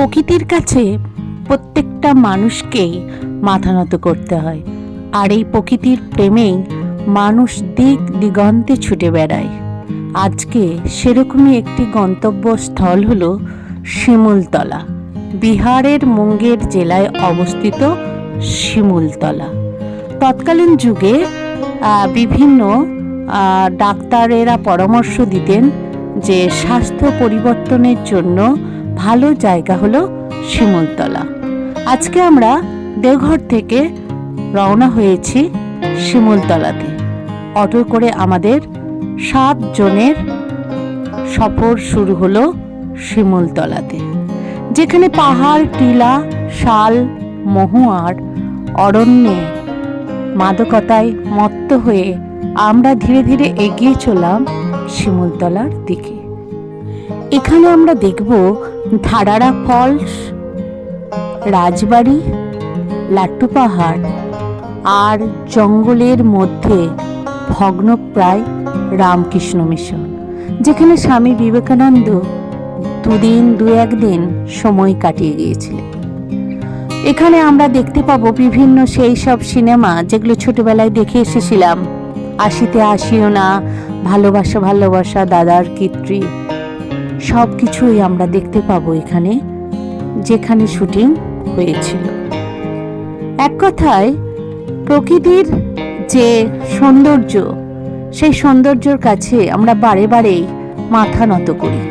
প্রকৃতির কাছে প্রত্যেকটা মানুষকেই মাথা নত করতে হয়। আর এই প্রকৃতির প্রেমেই মানুষ দিক দিগন্তে ছুটে বেড়ায়। আজকে সেরকমই একটি গন্তব্যস্থল হল শিমুলতলা। বিহারের মুঙ্গের জেলায় অবস্থিত শিমুলতলা। তৎকালীন যুগে বিভিন্ন ডাক্তারেরা পরামর্শ দিতেন যে স্বাস্থ্য পরিবর্তনের জন্য ভালো জায়গা হলো শিমুলতলা। আজকে আমরা দেওঘর থেকে রওনা হয়েছি শিমুলতলাতে। অটো করে আমাদের সাত জনের সফর শুরু হলো শিমুলতলাতে। যেখানে পাহাড়, টিলা, শাল, মহুয়ার, অরণ্যে মাদকতায় মত্ত হয়ে আমরা ধীরে ধীরে এগিয়ে চললাম শিমুলতলার দিকে। এখানে আমরা দেখব ধারারা ফলস রাজবাড়ি, লাট্টু পাহাড় আর জঙ্গলের মধ্যে ভগ্নপ্রায় রামকৃষ্ণ মিশন, যেখানে স্বামী বিবেকানন্দ দুদিন দু একদিন সময় কাটিয়ে গিয়েছিলেন। এখানে আমরা দেখতে পাবো বিভিন্ন সেই সব সিনেমা যেগুলো ছোটবেলায় দেখে এসেছিলাম। আসিতে আসিও না, ভালোবাসা ভালোবাসা, দাদার কীর্তি সব কিছুই আমরা দেখতে পাবো এখানে, যেখানে শুটিং হয়েছিল। এক কথায়, প্রকৃতির যে সৌন্দর্য, সেই সৌন্দর্যর কাছে আমরা বারে বারেই মাথা নত করি।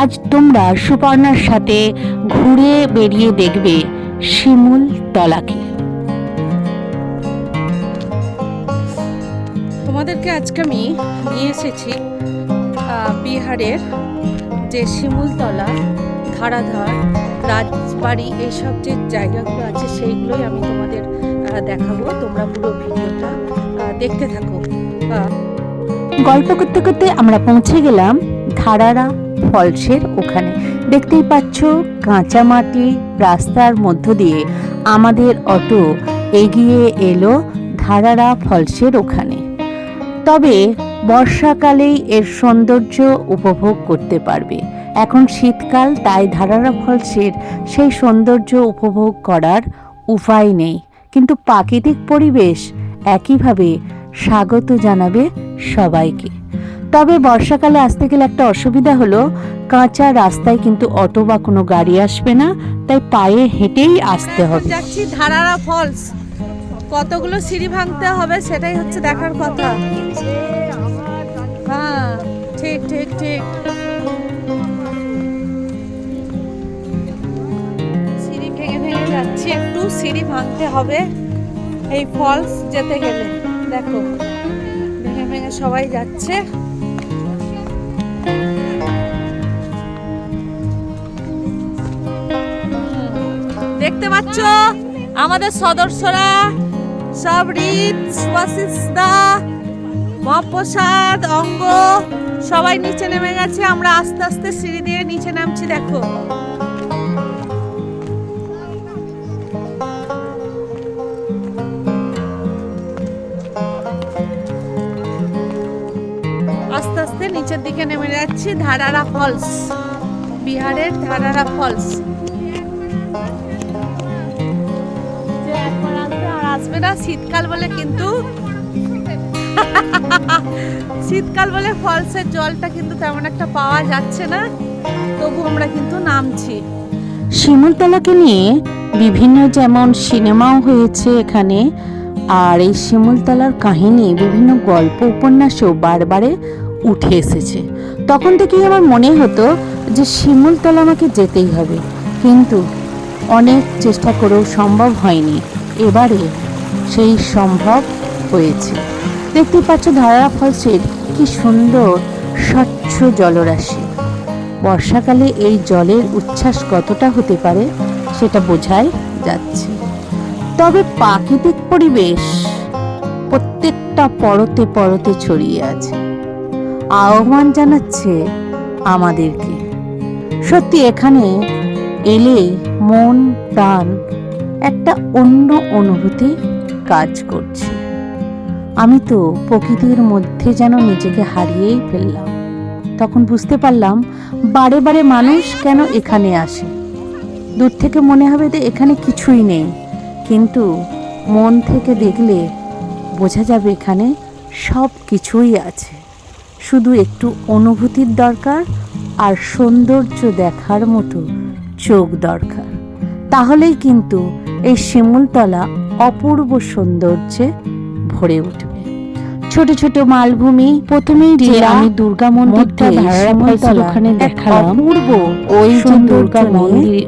আজ তোমরা সুপর্ণার সাথে ঘুরে বেরিয়ে দেখবে শিমুল তলাকে। তোমাদেরকে আজকে আমি নিয়ে এসেছি বিহারের যে শিমুলতলা ধারাধার রাজবাড়ি, এইসব যে জায়গাগুলো আছে সেইগুলোই আমি তোমাদের দেখাবো। তোমরা পুরো ভিডিওটা দেখতে থাকো। গল্প করতে করতে আমরা পৌঁছে গেলাম ধারারা ফলসের ওখানে। দেখতেই পাচ্ছ কাঁচা মাটি রাস্তার মধ্য দিয়ে আমাদের অটো এগিয়ে এলো ধারারা ফলসের ওখানে। তবে বর্ষাকালেই এর সৌন্দর্য উপভোগ করতে পারবে। এখন শীতকাল, তাই ধারারা ফলসের সেই সৌন্দর্য উপভোগ করার উপায় নেই। কিন্তু প্রাকৃতিক পরিবেশ একইভাবে স্বাগত জানাবে সবাইকে। তবে বর্ষাকালে আসতে গেলে একটা অসুবিধা হলো, কাঁচা রাস্তায় কিন্তু অটো বা কোনো গাড়ি আসবে না, তাই পায়ে হেঁটেই আসতে হবে। যাচ্ছি ধারারা ফলস কতগুলো সিঁড়ি ভাঙতে হবে সেটাই হচ্ছে দেখার কথা। হ্যাঁ ঠিক ঠিক ঠিক। সিঁড়ি ভেঙে ভেঙে যাচ্ছি, একটু সিঁড়ি ভাঙতে হবে। এই ফলস যেতে গেলে, দেখো। ভেঙে ভেঙে সবাই যাচ্ছে। দেখতে পাচ্ছ? আমাদের সদস্যরা সব রিত সুভাষিসদা মহাপ্রসাদ, অঙ্গ, সবাই নিচে নেমে গেছে। আমরা আস্তে আস্তে সিঁড়ি দিয়ে নিচে নামছি, দেখো। আস্তে আস্তে নিচের দিকে নেমে যাচ্ছি, ধারারা ফলস। বিহারের ধারারা ফলস। আসবে না, শীতকাল বলে কিন্তু শীতকাল বলে ফলসের জলটা কিন্তু তেমন একটা পাওয়া যাচ্ছে না, তবু আমরা কিন্তু নামছি। শিমুলতলাকে নিয়ে বিভিন্ন যেমন সিনেমাও হয়েছে এখানে, আর এই শিমুলতলার কাহিনী, বিভিন্ন গল্প, উপন্যাসেও বারবারে উঠে এসেছে। তখন থেকেই আমার মনে হতো যে শিমুলতলা আমাকে যেতেই হবে, কিন্তু অনেক চেষ্টা করেও সম্ভব হয়নি। এবারে সেই সম্ভব হয়েছে। দেখতে পাচ্ছ ধারা ফলসের কি সুন্দর, স্বচ্ছ জলরাশি। বর্ষাকালে এই জলের উচ্ছ্বাস কতটা হতে পারে সেটা বোঝাই যাচ্ছে। তবে প্রাকৃতিক পরিবেশ প্রত্যেকটা পরতে পরতে ছড়িয়ে আছে। আহ্বান জানাচ্ছে আমাদেরকে। সত্যি এখানে এলে মন, প্রাণ একটা অন্য অনুভূতি কাজ করছে। আমি তো প্রকৃতির মধ্যে যেন নিজেকে হারিয়েই ফেললাম। তখন বুঝতে পারলাম, বারে বারে মানুষ কেন এখানে আসে? দূর থেকে মনে হবে যে এখানে কিছুই নেই। কিন্তু মন থেকে দেখলে বোঝা যাবে এখানে সব কিছুই আছে। শুধু একটু অনুভূতির দরকার আর সৌন্দর্য দেখার মতো চোখ দরকার। তাহলেই কিন্তু এই শিমুলতলা অপূর্ব সৌন্দর্যে ভরে উঠবে। ছোট ছোট মালভূমি প্রথমেই যে আমি দুর্গা মন্দিরটা ওখানে দেখালাম অপূর্ব ওই যে দুর্গা মন্দির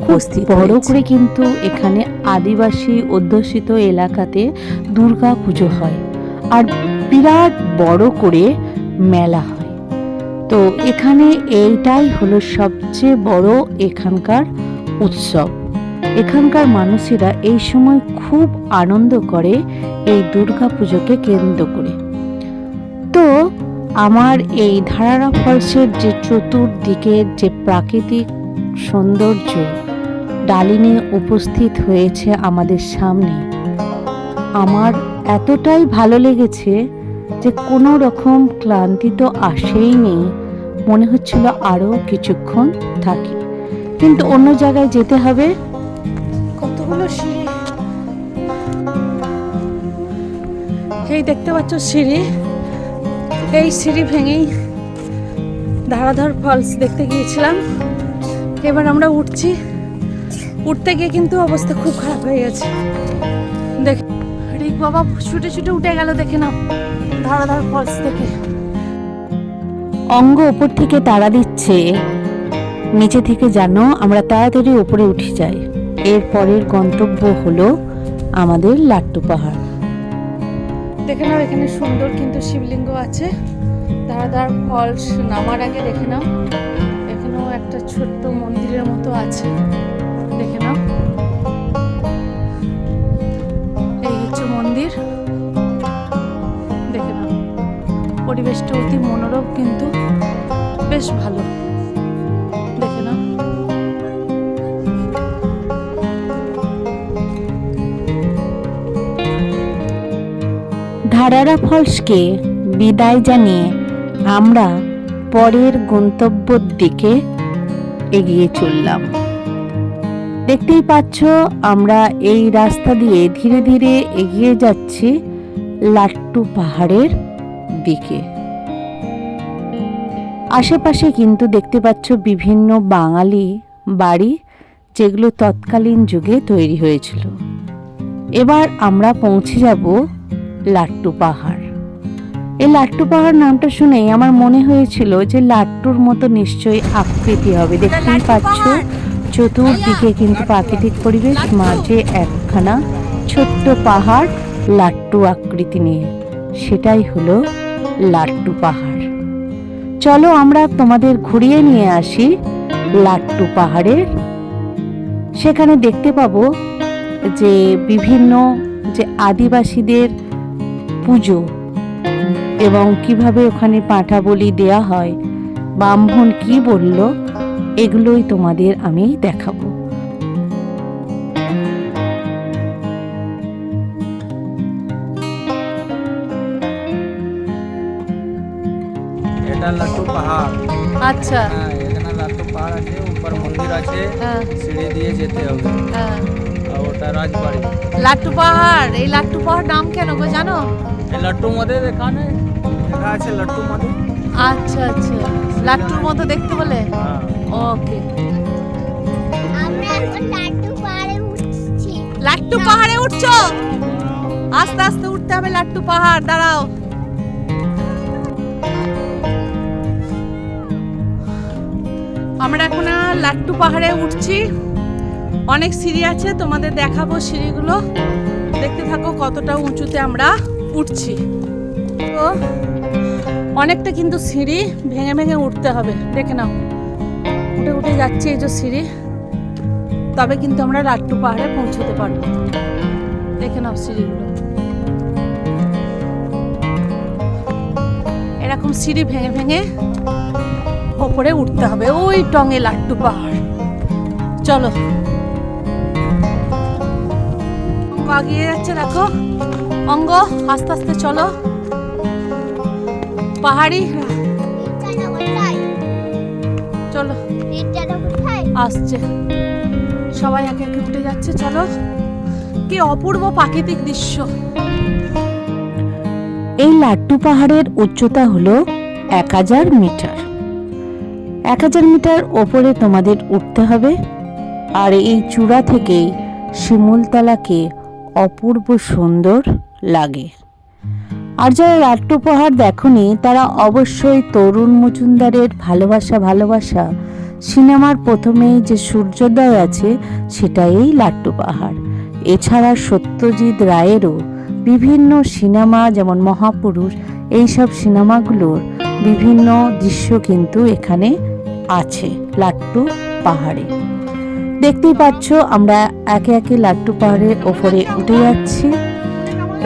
উপস্থিত বড় করে কিন্তু এখানে আদিবাসী অধ্যুষিত এলাকাতে দুর্গা পুজো হয় আর বিরাট বড় করে মেলা হয়। তো এখানে এইটাই হলো সবচেয়ে বড় এখানকার উৎসব। এখানকার মানুষেরা এই সময় খুব আনন্দ করে এই দুর্গা পুজোকে কেন্দ্র করে। তো আমার এই ধারারা ফলসের যে চতুর্দিকের যে প্রাকৃতিক সৌন্দর্য ডালিনে উপস্থিত হয়েছে আমাদের সামনে, আমার এতটাই ভালো লেগেছে যে কোনো রকম ক্লান্তি তো আসেই নেই, মনে হচ্ছিল আরও কিছুক্ষণ থাকি। কিন্তু অন্য জায়গায় যেতে হবে এই দেখতে পাচ্ছ সিঁড়ি। এই সিঁড়ি ভেঙেই ধারাধর ফলস দেখতে গিয়েছিলাম। এবার আমরা উঠছি। উঠতে গিয়ে কিন্তু অবস্থা খুব খারাপ হয়ে গেছে। দেখ রিক বাবা, ছুটে ছুটে উঠে গেল, দেখে নাও। ধারাধর ফলস থেকে অঙ্গ ওপর থেকে তাড়া দিচ্ছে। নিচে থেকে জানো আমরা তাড়াতাড়ি উপরে উঠে যাই। এর পরের গন্তব্য হলো আমাদের লাট্টু পাহাড়। দেখে নাও, এখানে সুন্দর কিন্তু শিবলিঙ্গ আছে। ধারাধার ফলস নামার আগে দেখে নাও। এখানেও একটা ছোট্ট মন্দিরের মতো আছে। দেখে নাও। এই হচ্ছে মন্দির। দেখে নাও। পরিবেশটা অতি মনোরম কিন্তু বেশ ভালো। ধারারা ফলসকে বিদায় জানিয়ে আমরা পরের গন্তব্যর দিকে এগিয়ে চললাম। দেখতেই পাচ্ছ, আমরা এই রাস্তা দিয়ে ধীরে ধীরে এগিয়ে যাচ্ছি লাট্টু পাহাড়ের দিকে। আশেপাশে কিন্তু দেখতে পাচ্ছ বিভিন্ন বাঙালি বাড়ি, যেগুলো তৎকালীন যুগে তৈরি হয়েছিল। এবার আমরা পৌঁছে যাব লাট্টু পাহাড়। এই লাট্টু পাহাড় নামটা শুনেই আমার মনে হয়েছিল যে লাট্টুর মতো নিশ্চয়ই আকৃতি হবে। দেখতেই পাচ্ছ চতুর্দিকে কিন্তু প্রাকৃতিক পরিবেশ মাঝে একখানা ছোট্ট পাহাড় লাট্টু আকৃতি নিয়ে। সেটাই হলো লাট্টু পাহাড়। চলো আমরা তোমাদের ঘুরিয়ে নিয়ে আসি লাট্টু পাহাড়ের। সেখানে দেখতে পাবো যে বিভিন্ন যে আদিবাসীদের পুজো। এবং কীভাবে ওখানে পাঁঠা বলি দেয়া হয় ব্রাহ্মণ কি বলল এগুলোই তোমাদের আমি দেখাবো। এটা লাট্টু পাহাড়। আচ্ছা। হ্যাঁ এখানে লাট্টু পাহাড় আছে উপর মন্দির আছে। হ্যাঁ। সিঁড়ি দিয়ে যেতে হবে। হ্যাঁ। ওটা রাজবাড়ি। লাট্টু পাহাড় এই লাট্টু পাহাড় নাম কেন গো জানো? লাট্টু মধ্যে এখানে? লেখা আছে লাট্টু মধ্যে। আচ্ছা আচ্ছা। লাট্টুর মতো দেখতে বলে? হ্যাঁ। ওকে। আমরা এখন লাড্ডু পাহাড়ে উঠছি। লাট্টু পাহাড়ে উঠছো? আস্তে আস্তে উঠতে হবে লাট্টু পাহাড় দাঁড়াও। আমরা এখন আর লাট্টু পাহাড়ে উঠছি। অনেক সিঁড়ি আছে তোমাদের দেখাবো সিঁড়িগুলো। দেখতে থাকো কতটা উঁচুতে আমরা। উঠছি। তো অনেকটা কিন্তু সিঁড়ি ভেঙে ভেঙে উঠতে হবে, দেখে নাও। উঠে উঠে যাচ্ছে এই যে সিঁড়ি, তবে কিন্তু আমরা লাট্টু পাহাড়ে পৌঁছতে পারব। দেখে নাও সিঁড়িগুলো। এরকম সিঁড়ি ভেঙে ভেঙে ওপরে উঠতে হবে, ওই টঙে লাট্টু পাহাড়। চলো। আগিয়ে যাচ্ছে দেখো। অঙ্গ, আস্তে আস্তে চলো। পাহাড়ি। চলো। আসছে। সবাই একে একে উঠে যাচ্ছে, চলো। কি অপূর্ব প্রাকৃতিক দৃশ্য। এই লাট্টু পাহাড়ের উচ্চতা হলো এক হাজার মিটার। এক হাজার মিটার ওপরে তোমাদের উঠতে হবে, আর এই চূড়া থেকেই শিমুলতলাকে অপূর্ব সুন্দর লাগে। আর যারা লাট্টু পাহাড় দেখনি, তারা অবশ্যই তরুণ মজুমদারের ভালোবাসা ভালোবাসা। সিনেমার প্রথমেই যে সূর্যোদয় আছে, সেটাই লাট্টু পাহাড় এছাড়া সত্যজিৎ রায়েরও বিভিন্ন সিনেমা, যেমন মহাপুরুষ, এইসব সিনেমাগুলোর বিভিন্ন দৃশ্য কিন্তু এখানে আছে লাট্টু পাহাড়ে দেখতেই পাচ্ছ, আমরা একে একে লাট্টু পাহাড়ের ওপরে উঠে যাচ্ছি।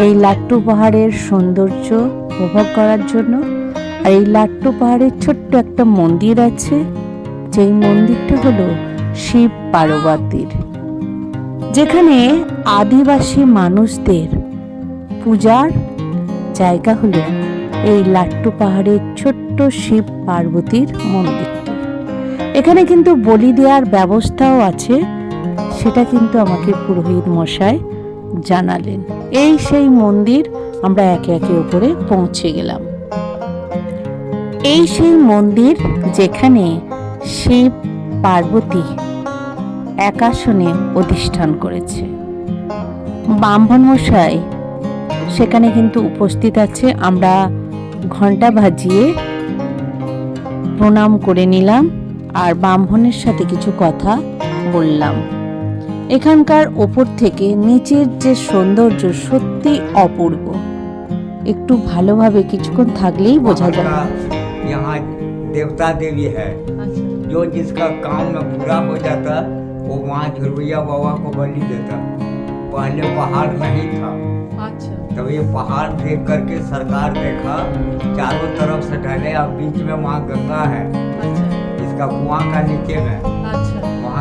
এই লাট্টু পাহাড়ের সৌন্দর্য উপভোগ করার জন্য আর এই লাট্টু পাহাড়ের ছোট্ট একটা মন্দির আছে, যেই মন্দিরটা হলো শিব পার্বতীর। যেখানে আদিবাসী মানুষদের পূজার জায়গা হলো এই লাট্টু পাহাড়ের ছোট্ট শিব পার্বতীর মন্দিরটি। এখানে কিন্তু বলি দেওয়ার ব্যবস্থাও আছে, সেটা কিন্তু আমাকে পুরোহিত মশাই জানালেন। এই সেই মন্দির আমরা একে একে উপরে পৌঁছে গেলাম। এই সেই মন্দির যেখানে শিব পার্বতী একাসনে অধিষ্ঠান করেছে। ব্রাহ্মণ মশাই সেখানে কিন্তু উপস্থিত আছে। আমরা ঘণ্টা ভাজিয়ে প্রণাম করে নিলাম আর ব্রাহ্মণের সাথে কিছু কথা বললাম। এখানকার ওপর থেকে নিচের যে সৌন্দর্য সত্যি অপূর্ব একটু ভালোভাবে কিছুক্ষণ থাকলেই বোঝা वहाँ যায় का यहाँ देवता देवी है जो जिसका काम में पूरा हो जाता वो वहाँ झुरवैया बाबा को बलि देता पहले पहाड़ नहीं था আচ্ছা तब ये पहाड़ देख करके सरकार देखा चारों तरफ से ढले अब बीच में वहाँ गंगा है আচ্ছা इसका कुआं का नीचे में আচ্ছা वहाँ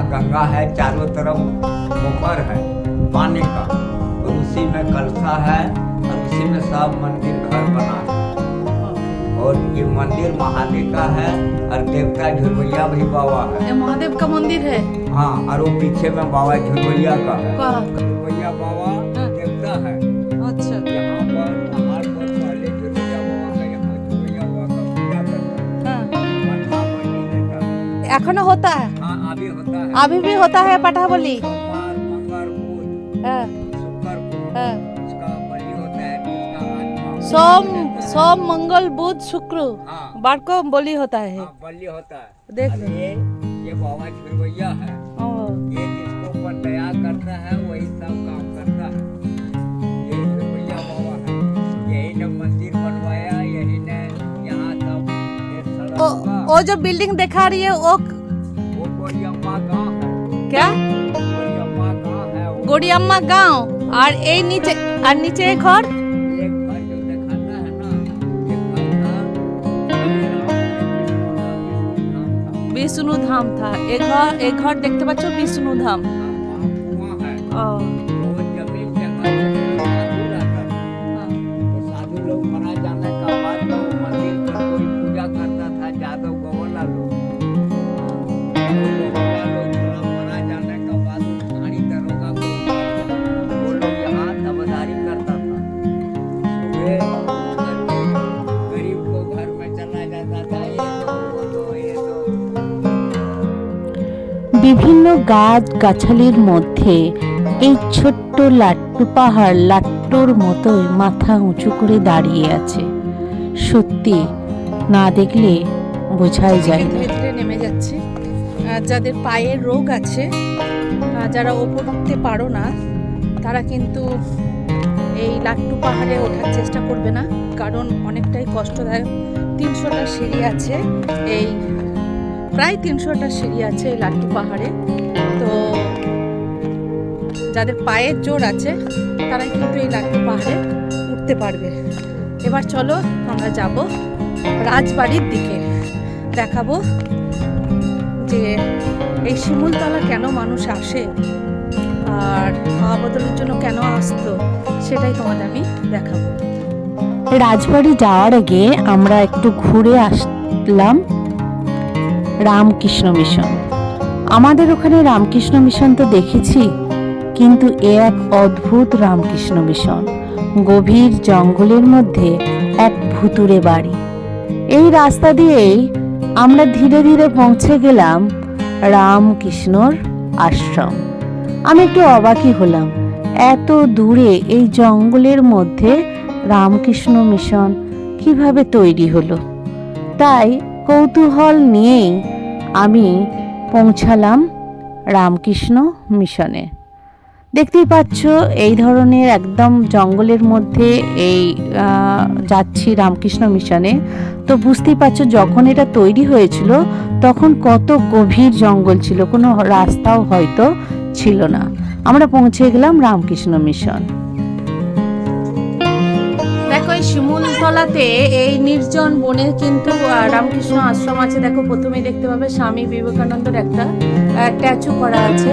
गंगा है चारों तरफ़ पोखर है पानी का। और उसी में कलसा है और उसी में सब मंदिर घर बना है। और ये मंदिर महादेव का है और देवता झुरवैया भी बाबा है। ये महादेव का मंदिर है? हाँ और वो पीछे में बाबा झुरवैया का है। कहाँ? बाबा हाँ। देवता है। अच्छा। यहाँ पर पहाड़ पर पहले झुरवैया बाबा का यहाँ झुरवैया बाबा का पूजा करता हाँ। है। एखनो होता हाँ? अभी भी होता है पटा बोली? हाँ, हाँ। है सोम सोम मंगल बुध शुक्र हाँ। बार को बोली होता है। हाँ बलि होता है। देख ये ये बाबा झुरवैया है। ओ, ये जिसको ऊपर दया करता है वही सब काम करता है। ये झुरवैया बाबा है। यही ने मंदिर बनवाया यही ने यहाँ सब वो जो बिल्डिंग दिखा रही है वो क्या गोरियम्मा गाँव है वो गोड़ियम्मा गांव और ये नीचे और नीचे एक और एक घर जो दिखाता है ना एक घर था विष्णु धाम था एक घर গাছ গাছালির মধ্যে এই ছোট্ট লাট্টু পাহাড় লাট্টুর মতোই মাথা উঁচু করে দাঁড়িয়ে আছে। সত্যি, না দেখলে বোঝাই যায় না। নেমে যাচ্ছে। যাদের পায়ের রোগ আছে যারা ওপর উঠতে পারো না, তারা কিন্তু এই লাট্টু পাহাড়ে ওঠার চেষ্টা করবে না, কারণ অনেকটাই কষ্টদায়ক। তিনশোটা সিঁড়ি আছে এই, প্রায় তিনশোটা সিঁড়ি আছে এই লাট্টু পাহাড়ে। যাদের পায়ের জোর আছে তারাই কিন্তু এই লাট্টু পাহাড়ে উঠতে পারবে। এবার চলো, আমরা যাব রাজবাড়ির দিকে। দেখাবো যে এই শিমুলতলা কেন মানুষ আসে আর বদলের জন্য কেন আসতো, সেটাই তোমাদের আমি দেখাবো। রাজবাড়ি যাওয়ার আগে আমরা একটু ঘুরে আসলাম রামকৃষ্ণ মিশন। আমাদের ওখানে রামকৃষ্ণ মিশন তো দেখেছি। কিন্তু এ এক অদ্ভুত রামকৃষ্ণ মিশন। গভীর জঙ্গলের মধ্যে এক ভুতুরে বাড়ি। এই রাস্তা দিয়েই আমরা ধীরে ধীরে পৌঁছে গেলাম রামকৃষ্ণর আশ্রম। আমি একটু অবাকই হলাম। এত দূরে এই জঙ্গলের মধ্যে রামকৃষ্ণ মিশন কীভাবে তৈরি হলো? তাই কৌতূহল নিয়েই আমি পৌঁছালাম রামকৃষ্ণ মিশনে। দেখতেই পাচ্ছ, এই ধরনের একদম জঙ্গলের মধ্যে এই যাচ্ছি রামকৃষ্ণ মিশনে। তো বুঝতেই পারছ যখন এটা তৈরি হয়েছিল, তখন কত গভীর জঙ্গল ছিল, কোনো রাস্তাও হয়তো ছিল না। আমরা পৌঁছে গেলাম রামকৃষ্ণ মিশন। শিমুলতলাতে এই নির্জন বনে কিন্তু রামকৃষ্ণ আশ্রম আছে। দেখো, প্রথমেই দেখতে পাবে স্বামী বিবেকানন্দের একটা স্ট্যাচু করা আছে।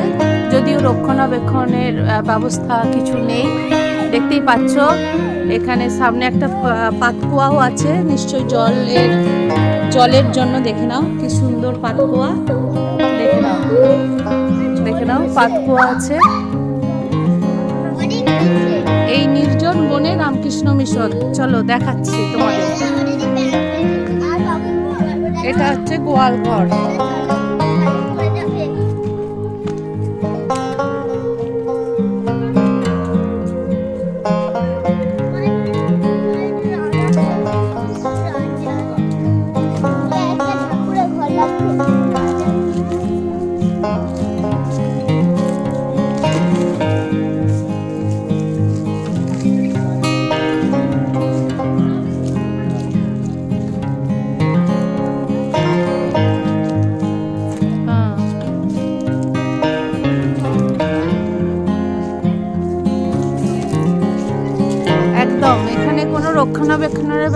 যদিও রক্ষণাবেক্ষণের ব্যবস্থা কিছু নেই। দেখতেই পাচ্ছ, এখানে সামনে একটা পাতকুয়াও আছে। নিশ্চয়ই জলের জলের জন্য দেখে নাও, কি সুন্দর পাতকুয়া। দেখে নাও দেখে নাও, পাতকুয়া আছে। কিছু বনে রামকৃষ্ণ মিশন। চলো দেখাচ্ছি তোমাদের। এটা হচ্ছে গোয়ালঘর।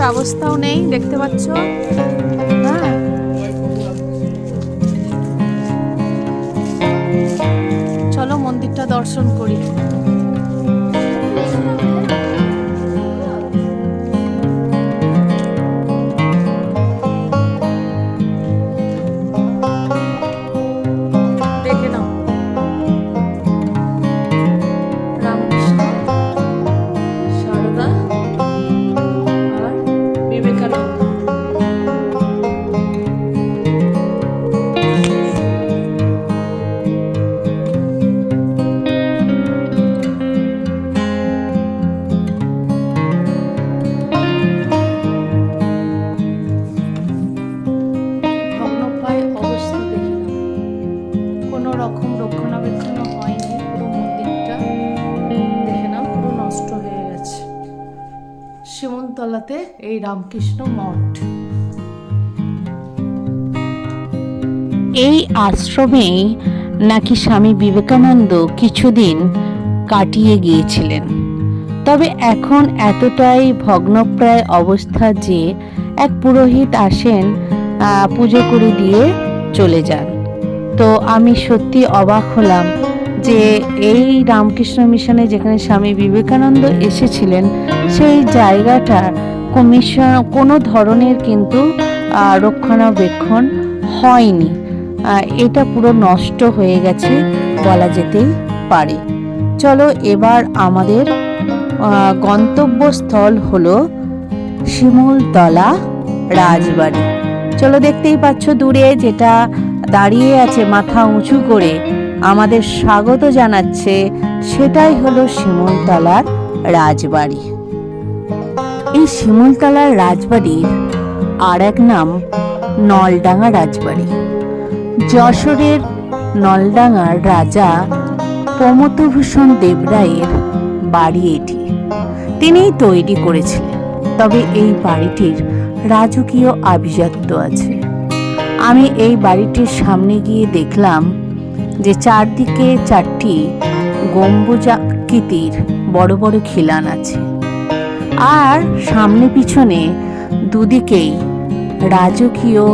ব্যবস্থাও নেই দেখতে পাচ্ছ? হ্যাঁ। চলো মন্দিরটা দর্শন করি। শিমুলতলাতে এই রামকৃষ্ণ মঠ। এই আশ্রমেই নাকি স্বামী বিবেকানন্দ কিছুদিন কাটিয়ে গিয়েছিলেন। তবে এখন এতটাই ভগ্নপ্রায় অবস্থা যে এক পুরোহিত আসেন পুজো করে দিয়ে চলে যান। তো আমি সত্যি অবাক হলাম যে এই রামকৃষ্ণ মিশনে যেখানে স্বামী বিবেকানন্দ এসেছিলেন, সেই জায়গাটা কমিশন, কোনো ধরনের কিন্তু রক্ষণাবেক্ষণ হয়নি। এটা পুরো নষ্ট হয়ে গেছে বলা যেতেই পারে। চলো এবার আমাদের গন্তব্যস্থল হলো শিমুলতলা রাজবাড়ি। চলো দেখতেই পাচ্ছ দূরে যেটা দাঁড়িয়ে আছে মাথা উঁচু করে আমাদের স্বাগত জানাচ্ছে, সেটাই হলো শিমুলতলার রাজবাড়ি। এই শিমুলতলার রাজবাড়ির আর এক নাম নলডাঙ্গা রাজবাড়ি। যশোরের নলডাঙ্গার রাজা প্রমথভূষণ দেবরায়ের বাড়ি এটি। তিনিই তৈরি করেছিলেন, তবে এই বাড়িটির রাজকীয় আভিজাত্য আছে। আমি এই বাড়িটির সামনে গিয়ে দেখলাম যে চারদিকে চারটি গম্বুজাকৃতির বড় বড় খিলান আছে। আর সামনে পিছনে দুদিকেই রাজকীয়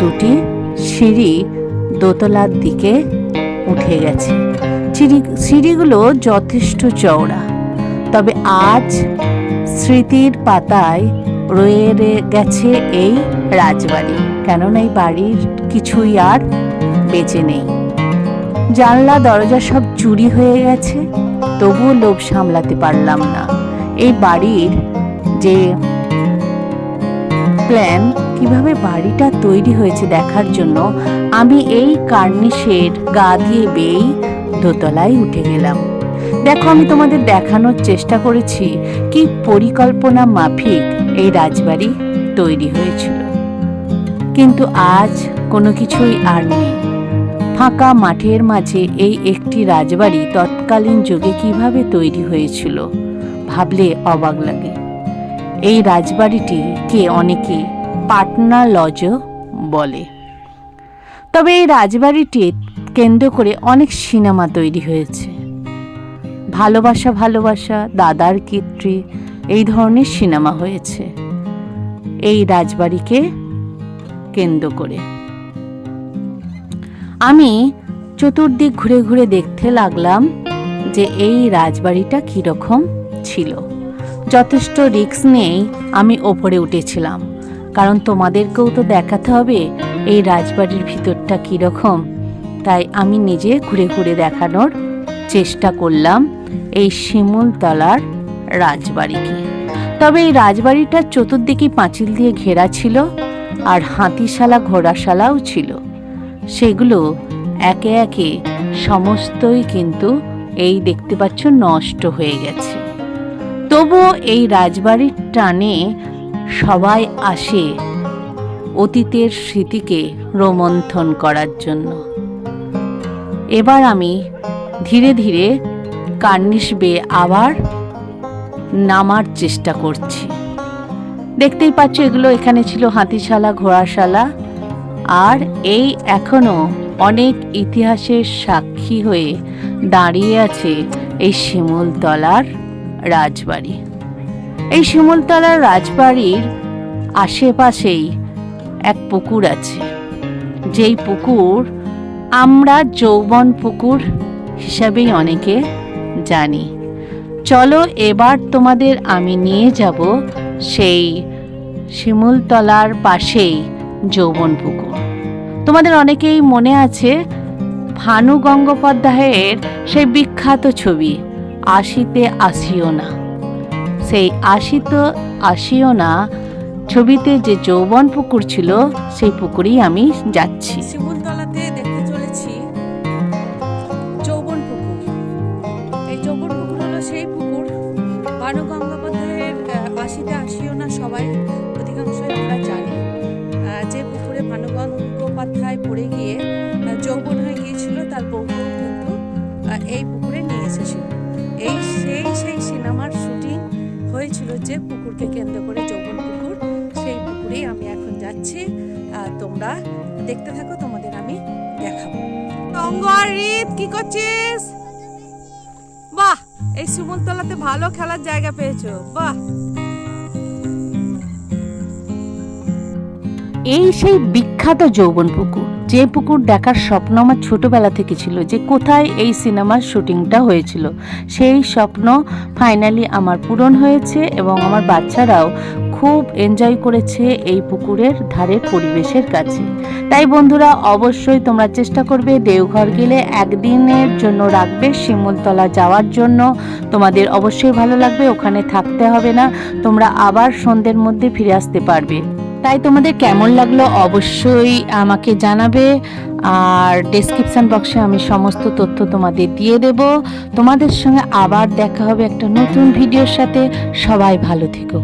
দুটি সিঁড়ি দোতলার দিকে উঠে গেছে। সিঁড়ি, সিঁড়িগুলো যথেষ্ট চওড়া। তবে আজ স্মৃতির পাতায় রয়ে গেছে এই রাজবাড়ি। কেননা এই বাড়ির কিছুই আর বেঁচে নেই। জানলা, দরজা সব চুরি হয়ে গেছে, তবুও লোভ সামলাতে পারলাম না। এই বাড়ির যে প্ল্যান কীভাবে বাড়িটা তৈরি হয়েছে দেখার জন্য, আমি এই কার্নিশের গা দিয়ে বেয়েই দোতলায় উঠে গেলাম। দেখো, আমি তোমাদের দেখানোর চেষ্টা করেছি, কি পরিকল্পনা মাফিক এই রাজবাড়ি তৈরি হয়েছিল। কিন্তু আজ কোনো কিছুই আর নেই। ফাঁকা মাঠের মাঝে এই একটি রাজবাড়ি তৎকালীন যুগে কীভাবে তৈরি হয়েছিল ভাবলে অবাক লাগে। এই রাজবাড়িটিকে অনেকে পাটনা লজও বলে। তবে এই রাজবাড়িটি কেন্দ্র করে অনেক সিনেমা তৈরি হয়েছে। ভালোবাসা ভালোবাসা, দাদার কীর্তি, এই ধরনের সিনেমা হয়েছে। এই রাজবাড়িকে কেন্দ্র করে। আমি চতুর্দিক ঘুরে ঘুরে দেখতে লাগলাম যে এই রাজবাড়িটা কীরকম ছিল। যথেষ্ট রিস্ক নিয়েই আমি ওপরে উঠেছিলাম। কারণ তোমাদেরকেও তো দেখাতে হবে এই রাজবাড়ির ভিতরটা কীরকম। তাই আমি নিজে ঘুরে ঘুরে দেখানোর চেষ্টা করলাম এই শিমুলতলার রাজবাড়িকে। তবে এই রাজবাড়িটার চতুর্দিকে পাঁচিল দিয়ে ঘেরা ছিল আর হাতিশালা, ঘোড়াশালাও ছিল। সেগুলো একে একে সমস্তই কিন্তু এই দেখতে পাচ্ছ নষ্ট হয়ে গেছে। তবুও এই রাজবাড়ির টানে সবাই আসে অতীতের স্মৃতিকে রোমন্থন করার জন্য। এবার আমি ধীরে ধীরে কার্নিশ বেয়ে আবার নামার চেষ্টা করছি। দেখতেই পাচ্ছ এগুলো এখানে ছিল হাতিশালা, ঘোড়াশালা আর এই এখনও অনেক ইতিহাসের সাক্ষী হয়ে দাঁড়িয়ে আছে এই শিমুলতলার রাজবাড়ি। এই শিমুলতলার রাজবাড়ির আশেপাশেই এক পুকুর আছে। যেই পুকুর আমরা যৌবন পুকুর হিসাবেই অনেকে জানি। চলো এবার তোমাদের আমি নিয়ে যাব সেই শিমুলতলার পাশেই যৌবন পুকুর। তোমাদের অনেকেই মনে আছে ভানু গঙ্গোপাধ্যায়ের সেই বিখ্যাত ছবি, আশিতে আসিও না। সেই আশিত আসিও না ছবিতে যে যৌবন পুকুর ছিল, সেই পুকুরেই আমি যাচ্ছি। শিমুলতলাতে হয়েছিল যে পুকুরকে কেন্দ্র করে যৌবন পুকুর সেই পুকুরেই আমি এখন যাচ্ছি। তোমরা দেখতে থাকো তোমাদের আমি দেখাবো। অঙ্গ আর কি করছিস? বাহ এই শিমুলতলাতে ভালো খেলার জায়গা পেয়েছ বাহ। এই সেই বিখ্যাত যৌবন পুকুর। যে পুকুর দেখার স্বপ্ন আমার ছোটবেলা থেকে ছিল, যে কোথায় এই সিনেমার শুটিংটা হয়েছিল, সেই স্বপ্ন ফাইনালি আমার পূরণ হয়েছে এবং আমার বাচ্চারাও খুব এনজয় করেছে এই পুকুরের ধারের পরিবেশের কাছে। তাই বন্ধুরা, অবশ্যই তোমরা চেষ্টা করবে দেওঘর গেলে একদিনের জন্য রাখবে, শিমুলতলা যাওয়ার জন্য। তোমাদের অবশ্যই ভালো লাগবে, ওখানে থাকতে হবে না, তোমরা আবার সন্ধ্যের মধ্যে ফিরে আসতে পারবে। তাই তোমাদের কেমন লাগল অবশ্যই আমাকে জানাবে। আর ডেসক্রিপশন বক্সে আমি সমস্ত তথ্য তোমাদের দিয়ে দেব। তোমাদের সঙ্গে আবার দেখা হবে একটা নতুন ভিডিওর সাথে। সবাই ভালো থেকো।